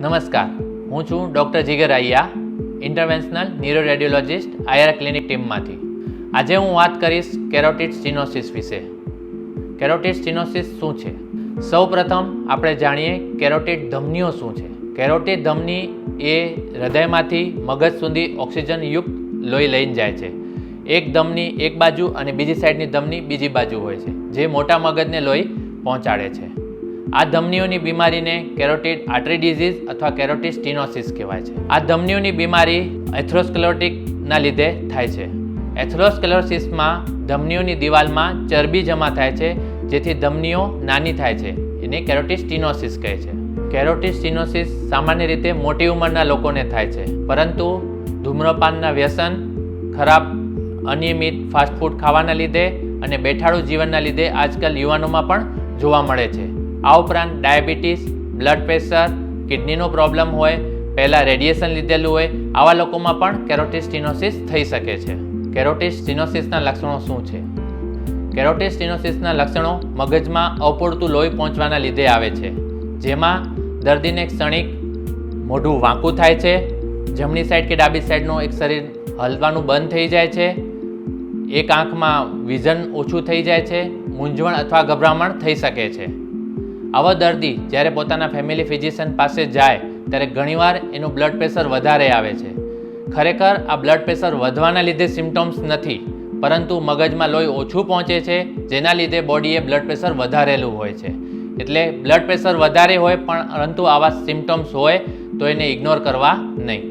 નમસ્કાર. હું છું doctor Jigar Aiya interventional neuroradiologist, Ayar clinic ટીમમાંથી. આજે હું વાત કરીશ કેરોટિડ સ્ટીનોસિસ વિશે. કેરોટિડ સ્ટીનોસિસ શું છે? સૌ પ્રથમ આપણે જાણીએ કેરોટિડ ધમનીઓ શું છે. કેરોટિડ ધમની એ હૃદયમાંથી મગજ સુધી ઓક્સિજનયુક્ત લોહી લઈને જાય છે. એક ધમની એક બાજુ અને બીજી સાઈડની ધમની બીજી બાજુ હોય છે, જે મોટા મગજને લોહી પહોંચાડે છે. આ ધમનીઓની બીમારીને કેરોટિડ આર્ટરી ડિઝીઝ અથવા કેરોટિડ સ્ટીનોસિસ કહેવાય છે. આ ધમનીઓની બીમારી એથ્રોસ્કેલોટિકના લીધે થાય છે. એથ્રોસ્ક્લેરોસિસમાં ધમનીઓની દિવાલમાં ચરબી જમા થાય છે, જેથી ધમનીઓ નાની થાય છે, એને કેરોટિડ સ્ટીનોસિસ કહે છે. કેરોટિડ સ્ટીનોસિસ સામાન્ય રીતે મોટી ઉંમરના લોકોને થાય છે, પરંતુ ધૂમ્રપાનના વ્યસન, ખરાબ, અનિયમિત ફાસ્ટફૂડ ખાવાના લીધે અને બેઠાડું જીવનના લીધે આજકાલ યુવાનોમાં પણ જોવા મળે છે. આ ઉપરાંત ડાયાબિટીસ, બ્લડ પ્રેશર, કિડનીનો પ્રોબ્લેમ હોય, પહેલાં રેડિયેશન લીધેલું હોય, આવા લોકોમાં પણ કેરોટિસ્ટિનોસિસ થઈ શકે છે. કેરોટિસ્ટિનોસિસના લક્ષણો શું છે? કેરોટિસ્ટિનોસિસના લક્ષણો મગજમાં અપૂરતું લોહી પહોંચવાના લીધે આવે છે. જેમાં દર્દીને ક્ષણિક મોઢું વાંકું થાય છે, જમણી સાઈડ કે ડાબી સાઈડનું એક શરીર હલવાનું બંધ થઈ જાય છે, એક આંખમાં વિઝન ઓછું થઈ જાય છે, મૂંઝવણ અથવા ગભરામણ થઈ શકે છે. આવો દર્દી જ્યારે પોતાના ફેમિલી ફિઝિશિયન પાસે જાય, ત્યારે ઘણીવાર એનું બ્લડ પ્રેશર વધારે આવે છે. ખરેખર આ બ્લડ પ્રેશર વધવાના લીધે સિમ્ટમ્સ નથી, પરંતુ મગજમાં લોહી ઓછું પહોંચે છે, જેના લીધે બોડીએ બ્લડ પ્રેશર વધારેલું હોય છે. એટલે બ્લડ પ્રેશર વધારે હોય, પણ પરંતુ આવા સિમ્ટમ્સ હોય, તો એને ઇગ્નોર કરવા નહીં.